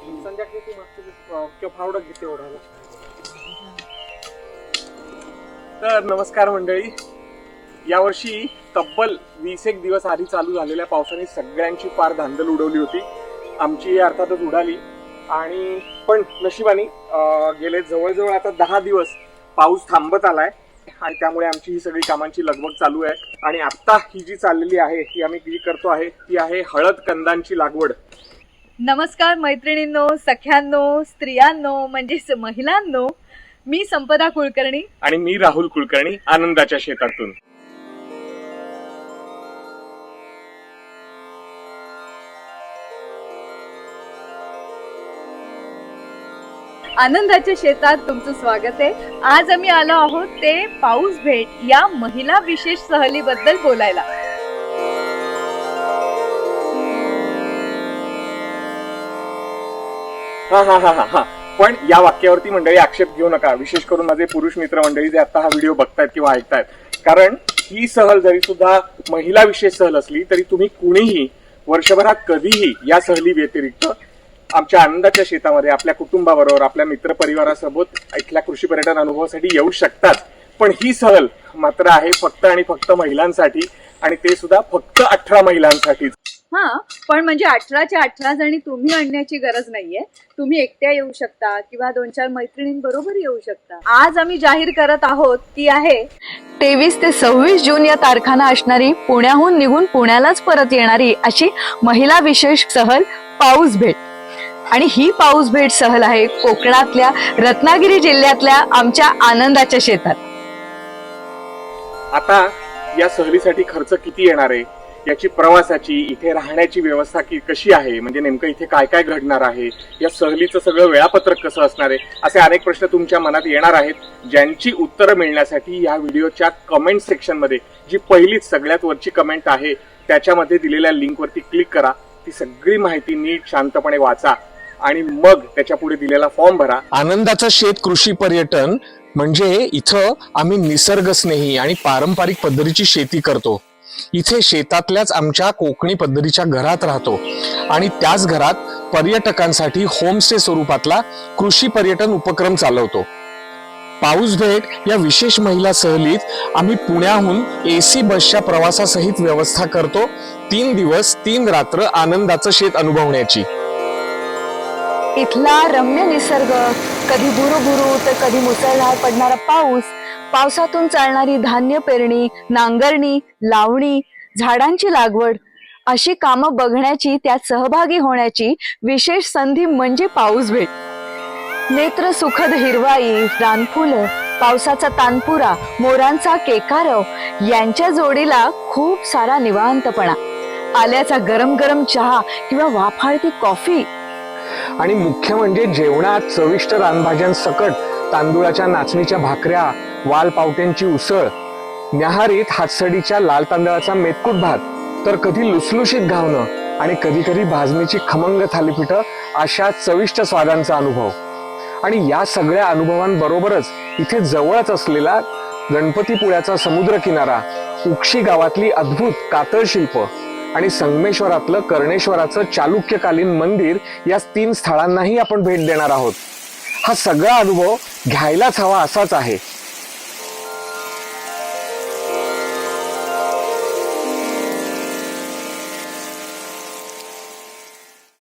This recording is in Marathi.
संध्याकाळी किंवा घेते ओढायला. तर नमस्कार मंडळी. यावर्षी तब्बल वीस एक दिवस आधी चालू झालेल्या पावसाने सगळ्यांची फार धांदल उडवली होती. आमची अर्थातच उडाली. आणि पण नशिबाने गेले जवळजवळ आता दहा दिवस पाऊस थांबत आलाय. आणि त्यामुळे आमची ही सगळी कामांची लगबग चालू आहे. आणि आता ही जी चाललेली आहे ही आम्ही जी करतो आहे ती आहे हळद कंदांची लागवड. नमस्कार मैत्रिणींनो सख्यांनो स्त्रियांनो म्हणजेच महिलांनो. मी संपदा कुलकर्णी. आणि मी राहुल कुलकर्णी आनंदाच्या शेतातून. आनंदाच्या शेतात तुमचं स्वागत आहे. आज आम्ही आलो आहोत ते पाऊस भेट या महिला विशेष सहलीबद्दल बोलायला. हा हा हा हा हा. पण या वाक्यावरती मंडळी आक्षेप घेऊ नका. विशेष करून माझे पुरुष मित्र मंडळी जे आता हा व्हिडिओ बघतायत किंवा ऐकतायत. कारण ही सहल जरी सुद्धा महिला विशेष सहल असली तरी तुम्ही कुणीही वर्षभरात कधीही या सहली व्यतिरिक्त आमच्या आनंदाच्या शेतामध्ये आपल्या कुटुंबाबरोबर आपल्या मित्रपरिवारासोबत इथल्या कृषी पर्यटन अनुभवासाठी येऊ शकतात. पण ही सहल मात्र आहे फक्त आणि फक्त महिलांसाठी आणि ते सुद्धा फक्त अठरा महिलांसाठीच. हा पण म्हणजे अठराच्या अठरा जणी तुम्ही आणण्याची गरज नाहीये. तुम्ही एकट्या येऊ शकता किंवा दोन चार मैत्रिणींबरोबर येऊ शकता. आज आम्ही जाहीर करत आहोत ती आहे तेवीस ते सव्वीस जून या तारखांना असणारी पुण्याहून निघून पुण्यालाच परत येणारी अशी महिला विशेष सहल पाऊस भेट. आणि ही पाऊस भेट सहल आहे कोकणातल्या रत्नागिरी जिल्ह्यातल्या आमच्या आनंदाच्या शेतात. आता या सहलीसाठी खर्च किती येणार आहे? याची प्रवासाची इथे राहण्याची व्यवस्था की कशी आहे? म्हणजे नेमकं इथे काय काय घडणार आहे? या सहलीचं सगळं वेळापत्रक कसं असणार आहे? असे अनेक प्रश्न तुमच्या मनात येणार आहेत. ज्यांची उत्तरं मिळण्यासाठी या व्हिडिओच्या कमेंट सेक्शनमध्ये जी पहिलीच सगळ्यात वरची कमेंट आहे त्याच्यामध्ये दिलेल्या लिंकवरती क्लिक करा. ती सगळी माहिती नीट शांतपणे वाचा. आणि मग त्याच्या पुढे दिलेला फॉर्म भरा. आनंदाचं शेत कृषी पर्यटन म्हणजे इथं आम्ही निसर्गस्नेही आणि पारंपरिक पद्धतीची शेती करतो. इथे शेतातल्याच आमच्या कोकणी पद्धतीच्या घरात राहतो. आणि त्याच घरात पर्यटकांसाठी होमस्टे स्वरूपातला कृषी पर्यटन उपक्रम चालवतो. पाऊस भेट या विशेष महिला सहलीत आम्ही पुण्याहून एसी बसच्या प्रवासासहित व्यवस्था करतो. तीन दिवस तीन रात्र आनंदाचं शेत अनुभवण्याची. इथला रम्य निसर्ग कधी बुरुबुरु तर कधी मुसळधार पडणारा पाऊस पावसातून चालणारी धान्य पेरणी नांगरणी लावणी झाडांची लागवड अशी कामं बघण्याची त्यात सहभागी होण्याची विशेष संधी म्हणजे पाऊस भेट. नेत्र सुखद हिरवाई रानफुलं पावसाचा तानपुरा मोरांचा केकारव यांच्या जोडीला खूप सारा निवांतपणा. आल्याचा गरम गरम चहा किंवा वाफाळती कॉफी. आणि मुख्य म्हणजे जेवणात चविष्ट रानभाज्यांसकट तांदुळाच्या नाचणीच्या भाकऱ्या वाल पावट्यांची उसळ न्याहारीत हातसडीच्या लाल तांदळाचा मेतकूट भात तर कधी लुसलुशीत घावणं आणि कधी कधी भाजणीची खमंग थालीपीठं अशा चविष्ट स्वादांचा अनुभव. आणि या सगळ्या अनुभवांबरोबरच इथे जवळच असलेला गणपतीपुळ्याचा समुद्र किनारा उक्षी गावातली अद्भुत कातळ शिल्प आणि संगमेश्वरातलं कर्णेश्वराचं चालुक्यकालीन मंदिर या तीन स्थळांनाही आपण भेट देणार आहोत. हा सगळा अनुभव घ्यायलाच हवा असाच आहे.